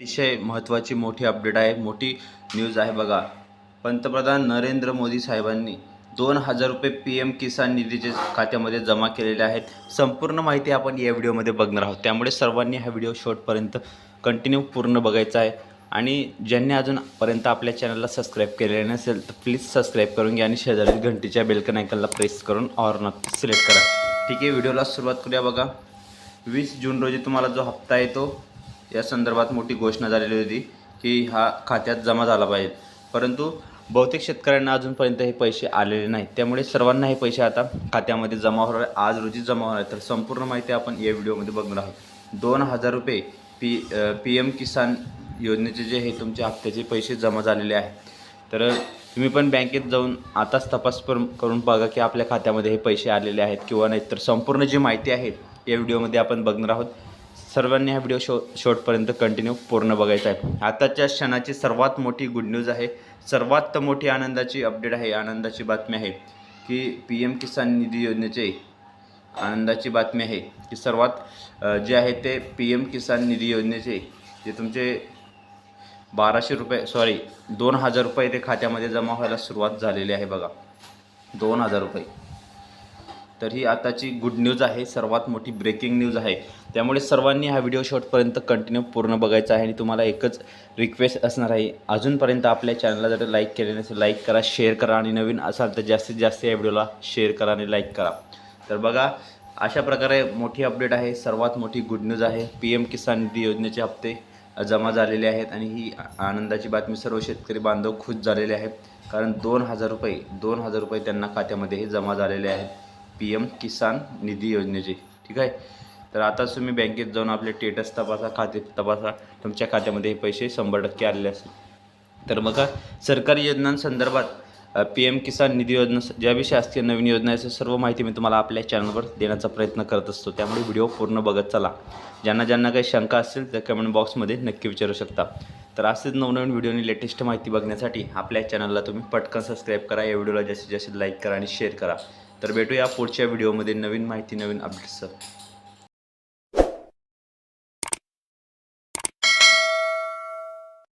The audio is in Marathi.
अतिशय महत्त्वाची मोठी अपडेट आहे. मोठी न्यूज आहे बघा. पंतप्रधान नरेंद्र मोदी साहेबांनी दोन हजार रुपये पी एम किसान निधीचे खात्यामध्ये जमा केलेले आहेत. संपूर्ण माहिती आपण या व्हिडिओमध्ये बघणार आहोत. त्यामुळे सर्वांनी हा व्हिडिओ शेवटपर्यंत कंटिन्यू पूर्ण बघायचा आहे. आणि ज्यांनी अजूनपर्यंत आपल्या चॅनलला सबस्क्राईब केलेले नसेल तर प्लीज सबस्क्राईब करून घ्या आणि शेजारील घंटीच्या बेलकन आयकनला प्रेस करून ऑर नक्की सिलेक्ट करा. ठीक आहे व्हिडिओला सुरुवात करूया बघा. वीस जून रोजी तुम्हाला जो हप्ता येतो या संदर्भात मोठी घोषणा झालेली होती की हा खात्यात जमा झाला पाहिजे. परंतु बहुतेक शेतकऱ्यांना अजूनपर्यंत हे पैसे आलेले नाहीत. त्यामुळे सर्वांना हे पैसे आता खात्यामध्ये जमा होणार आज रोजी जमा होणार आहे तर संपूर्ण माहिती आपण या व्हिडिओमध्ये बघणार आहोत. दोन हजार रुपये पी पी एम किसान योजनेचे जे हे तुमचे हप्त्याचे पैसे जमा झालेले आहेत. तर तुम्ही पण बँकेत जाऊन आताच तपास करून करून बघा की आपल्या खात्यामध्ये हे पैसे आलेले आहेत किंवा नाही तर संपूर्ण जी माहिती आहे या व्हिडिओमध्ये आपण बघणार आहोत. सर्वांनी हा व्हिडिओ शो शॉर्टपर्यंत कंटिन्यू पूर्ण बघायचा आहे. आताच्या क्षणाची सर्वात मोठी गुड न्यूज आहे. सर्वात मोठी आनंदाची अपडेट आहे. आनंदाची बातमी आहे की पी एम किसान निधी योजनेचे आनंदाची बातमी आहे की सर्वात जे आहे ते पी एम किसान निधी योजनेचे जे तुमचे बाराशे रुपये सॉरी दोन हजार रुपये ते खात्यामध्ये जमा व्हायला सुरुवात झालेली आहे बघा. दोन हजार रुपये. तर ही आताची गुड न्यूज आहे. सर्वात मोठी ब्रेकिंग न्यूज आहे. त्यामुळे सर्वांनी हा व्हिडिओ शॉर्टपर्यंत कंटिन्यू पूर्ण बघायचा आहे आणि तुम्हाला एकच रिक्वेस्ट असणार आहे. अजूनपर्यंत आपल्या चॅनलला जर लाईक केले नसेल लाईक करा शेअर करा आणि नवीन असाल तर जास्तीत जास्त या व्हिडिओला शेअर करा आणि लाईक करा. तर बघा अशा प्रकारे मोठी अपडेट आहे. सर्वात मोठी गुड न्यूज आहे. पी एम किसान निधी योजनेचे हप्ते जमा झालेले आहेत आणि ही आनंदाची बातमी सर्व शेतकरी बांधव खुश झालेले आहेत. कारण दोन हजार रुपये दोन हजार रुपये त्यांना खात्यामध्ये हे जमा झालेले आहेत. पी एम किसान निधी योजनेचे ठीक आहे? तर आता तुम्ही बँकेत जाऊन आपले स्टेटस तपासा खाते तपासा. तुमच्या खात्यामध्ये हे पैसे शंभर टक्के आलेले असतील. तर बघा सरकारी योजनांसंदर्भात पी एम किसान निधी योजना ज्या बी शासकीय नवीन योजना आहे सर्व माहिती मी तुम्हाला आपल्या चॅनलवर देण्याचा प्रयत्न करत असतो. त्यामुळे व्हिडिओ पूर्ण बघत चला. ज्यांना ज्यांना काही शंका असतील त्या कमेंट बॉक्समध्ये नक्की विचारू शकता. तर असेच नवनवीन व्हिडिओनी लेटेस्ट माहिती बघण्यासाठी आपल्या चॅनलला तुम्ही पटकन सबस्क्राईब करा. या व्हिडिओला जास्तीत जास्त लाईक करा आणि शेअर करा. तर भेटूया पुढच्या व्हिडिओमध्ये नवीन माहिती नवीन अपडेट्स